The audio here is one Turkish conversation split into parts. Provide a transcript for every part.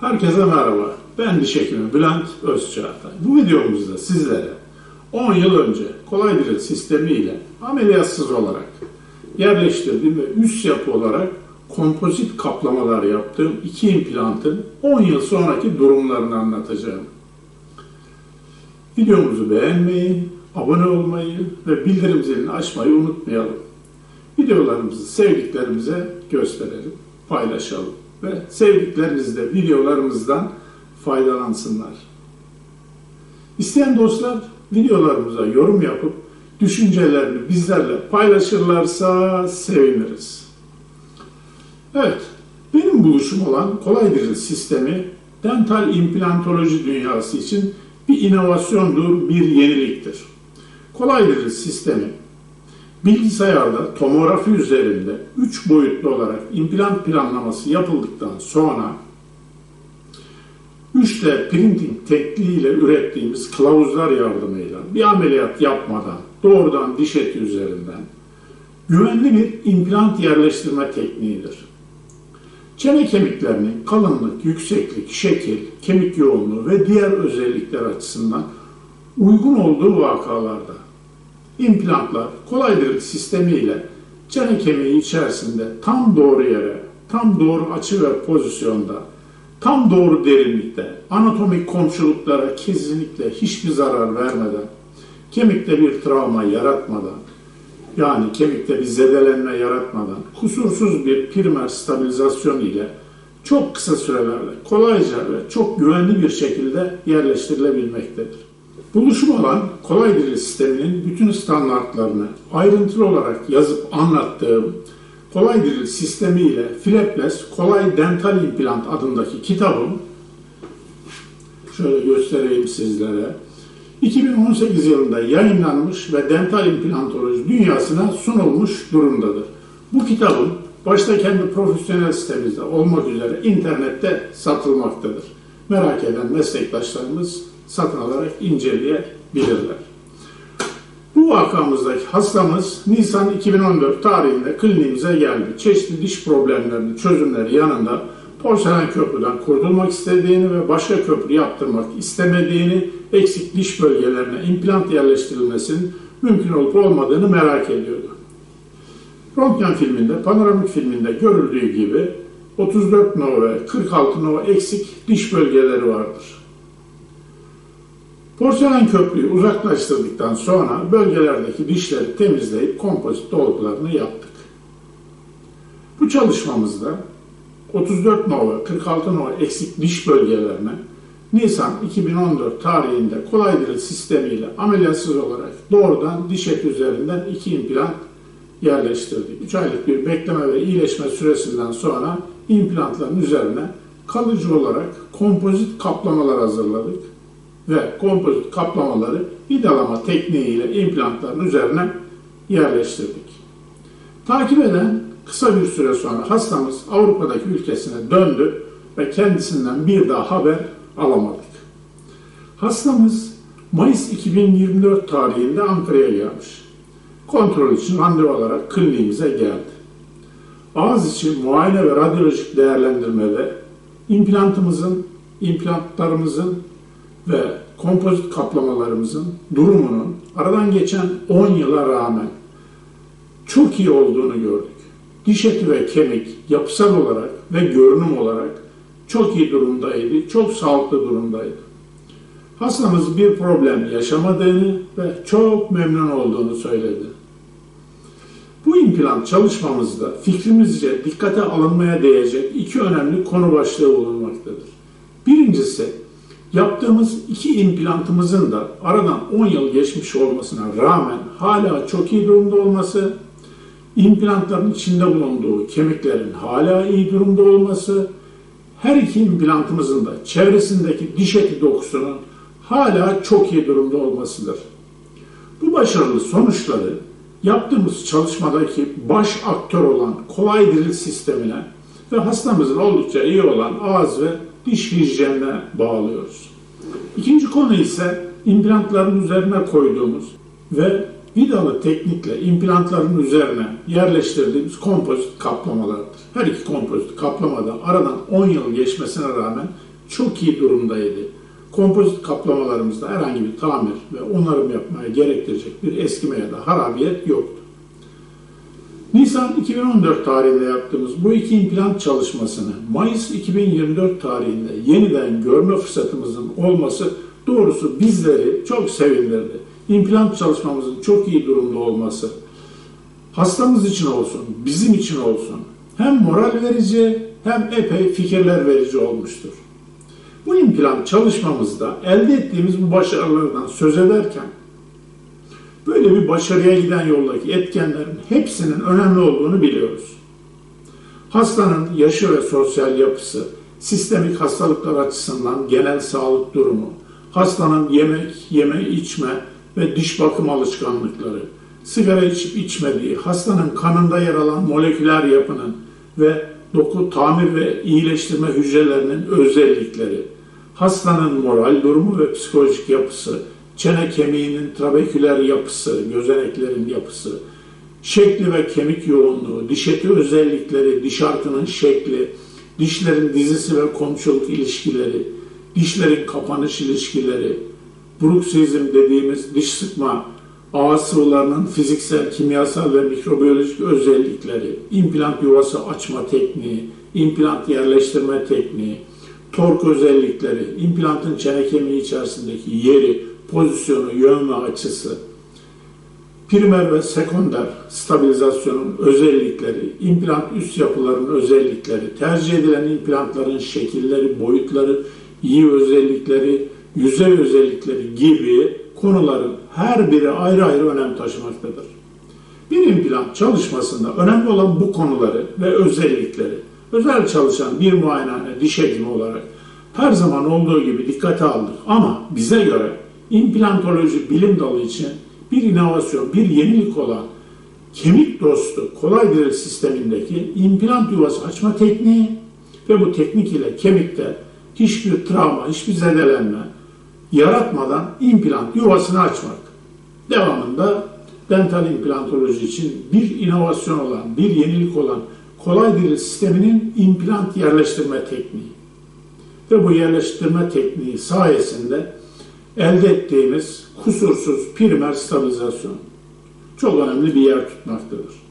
Herkese merhaba. Ben diş hekimi Bülent Özçağatay. Bu videomuzda sizlere 10 yıl önce kolay diril sistemiyle ameliyatsız olarak yerleştirdiğim ve üst yapı olarak kompozit kaplamalar yaptığım iki implantın 10 yıl sonraki durumlarını anlatacağım. Videomuzu beğenmeyi, abone olmayı ve bildirim zilini açmayı unutmayalım. Videolarımızı sevdiklerimize gösterelim, paylaşalım ve sevdikleriniz de videolarımızdan faydalansınlar. İsteyen dostlar videolarımıza yorum yapıp düşüncelerini bizlerle paylaşırlarsa seviniriz. Evet, benim buluşum olan kolay diril sistemi dental implantoloji dünyası için bir inovasyondur, bir yeniliktir. Kolay diril sistemi bilgisayarda tomografi üzerinde 3 boyutlu olarak implant planlaması yapıldıktan sonra 3D printing tekniğiyle ürettiğimiz kılavuzlar yardımıyla bir ameliyat yapmadan doğrudan diş eti üzerinden güvenli bir implant yerleştirme tekniğidir. Çene kemiklerinin kalınlık, yükseklik, şekil, kemik yoğunluğu ve diğer özellikler açısından uygun olduğu vakalarda implantlar kolay bir sistemiyle çene kemiği içerisinde tam doğru yere, tam doğru açı ve pozisyonda, tam doğru derinlikte, anatomik komşuluklara kesinlikle hiçbir zarar vermeden, kemikte bir travma yaratmadan, yani kemikte bir zedelenme yaratmadan, kusursuz bir primer stabilizasyon ile çok kısa sürelerle kolayca ve çok güvenli bir şekilde yerleştirilebilmektedir. Buluşum olan kolay diril sisteminin bütün standartlarını ayrıntılı olarak yazıp anlattığım kolay diril sistemi ile Flapless Kolay Dental Implant adındaki kitabım şöyle göstereyim sizlere. 2018 yılında yayınlanmış ve dental implantoloji dünyasına sunulmuş durumdadır. Bu kitabın başta kendi profesyonel sitemizde olmak üzere internette satılmaktadır. Merak eden meslektaşlarımız satın alarak inceleyebilirler. Bu vakamızdaki hastamız Nisan 2014 tarihinde kliniğimize geldi. Çeşitli diş problemlerinin çözümleri yanında porselen köprüden kurtulmak istediğini ve başka köprü yaptırmak istemediğini, eksik diş bölgelerine implant yerleştirilmesinin mümkün olup olmadığını merak ediyordu. Röntgen filminde, panoramik filminde görüldüğü gibi 34 no ve 46 no eksik diş bölgeleri vardır. Porselen köprüyü uzaklaştırdıktan sonra bölgelerdeki dişleri temizleyip kompozit dolgularını yaptık. Bu çalışmamızda 34 nova, 46 nova eksik diş bölgelerine Nisan 2014 tarihinde kolay diril sistemiyle ameliyatsız olarak doğrudan diş eti üzerinden iki implant yerleştirdik. 3 aylık bir bekleme ve iyileşme süresinden sonra implantların üzerine kalıcı olarak kompozit kaplamalar hazırladık ve kompozit kaplamaları vidalama tekniğiyle implantların üzerine yerleştirdik. Takip eden kısa bir süre sonra hastamız Avrupa'daki ülkesine döndü ve kendisinden bir daha haber alamadık. Hastamız Mayıs 2024 tarihinde Ankara'ya gelmiş. Kontrol için randevu olarak kliniğimize geldi. Ağız için muayene ve radyolojik değerlendirmede implantımızın, implantlarımızın ve kompozit kaplamalarımızın durumunun aradan geçen 10 yıla rağmen çok iyi olduğunu gördük. Diş eti ve kemik yapısal olarak ve görünüm olarak çok iyi durumdaydı, çok sağlıklı durumdaydı. Hastamız bir problem yaşamadığını ve çok memnun olduğunu söyledi. Bu implant çalışmamızda fikrimizce dikkate alınmaya değecek iki önemli konu başlığı bulunmaktadır. Birincisi, yaptığımız iki implantımızın da aradan 10 yıl geçmiş olmasına rağmen hala çok iyi durumda olması, implantların içinde bulunduğu kemiklerin hala iyi durumda olması, her iki implantımızın da çevresindeki diş eti dokusunun hala çok iyi durumda olmasıdır. Bu başarılı sonuçları yaptığımız çalışmadaki baş aktör olan kolay diril sistemine ve hastamızın oldukça iyi olan ağız ve diş hijyenine bağlıyoruz. İkinci konu ise implantların üzerine koyduğumuz ve vidalı teknikle implantların üzerine yerleştirdiğimiz kompozit kaplamalardır. Her iki kompozit kaplamada aradan 10 yıl geçmesine rağmen çok iyi durumdaydı. Kompozit kaplamalarımızda herhangi bir tamir ve onarım yapmaya gerektirecek bir eskime ya da harabiyet yoktu. Nisan 2014 tarihinde yaptığımız bu iki implant çalışmasını Mayıs 2024 tarihinde yeniden görme fırsatımızın olması doğrusu bizleri çok sevindirdi. İmplant çalışmamızın çok iyi durumda olması hastamız için olsun, bizim için olsun hem moral verici hem epey fikirler verici olmuştur. Bu implant çalışmamızda elde ettiğimiz bu başarılardan söz ederken böyle bir başarıya giden yoldaki etkenlerin hepsinin önemli olduğunu biliyoruz. Hastanın yaşı ve sosyal yapısı, sistemik hastalıklar açısından genel sağlık durumu, hastanın yemek, yeme, içme ve diş bakım alışkanlıkları, sigara içip içmediği, hastanın kanında yer alan moleküler yapının ve doku tamir ve iyileştirme hücrelerinin özellikleri, hastanın moral durumu ve psikolojik yapısı, çene kemiğinin trabeküler yapısı, gözeneklerin yapısı, şekli ve kemik yoğunluğu, diş eti özellikleri, diş arkının şekli, dişlerin dizisi ve komşuluk ilişkileri, dişlerin kapanış ilişkileri, bruksizm dediğimiz diş sıkma, ağız sıvılarının fiziksel, kimyasal ve mikrobiyolojik özellikleri, implant yuvası açma tekniği, implant yerleştirme tekniği, tork özellikleri, implantın çene kemiği içerisindeki yeri, pozisyonu, yön ve açısı, primer ve sekonder stabilizasyonun özellikleri, implant üst yapıların özellikleri, tercih edilen implantların şekilleri, boyutları, iyi özellikleri, yüzey özellikleri gibi konuların her biri ayrı ayrı önem taşımaktadır. Bir implant çalışmasında önemli olan bu konuları ve özellikleri özel çalışan bir muayenehane diş hekimi olarak her zaman olduğu gibi dikkate aldık. Ama bize göre implantoloji bilim dalı için bir inovasyon, bir yenilik olan kemik dostu kolay diril sistemindeki implant yuvası açma tekniği ve bu teknik ile kemikte hiçbir travma, hiçbir zedelenme yaratmadan implant yuvasını açmak. Devamında dental implantoloji için bir inovasyon olan, bir yenilik olan kolay diril sisteminin implant yerleştirme tekniği. Ve bu yerleştirme tekniği sayesinde elde ettiğimiz kusursuz primer stabilizasyon çok önemli bir yer tutmaktadır.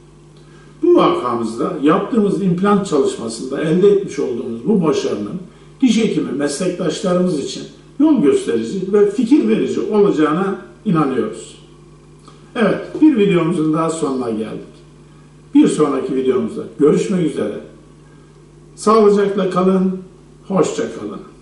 Bu vakamızda yaptığımız implant çalışmasında elde etmiş olduğumuz bu başarının diş hekimi meslektaşlarımız için yol gösterici ve fikir verici olacağına inanıyoruz. Evet, bir videomuzun daha sonuna geldik. Bir sonraki videomuzda görüşmek üzere. Sağlıcakla kalın, hoşça kalın.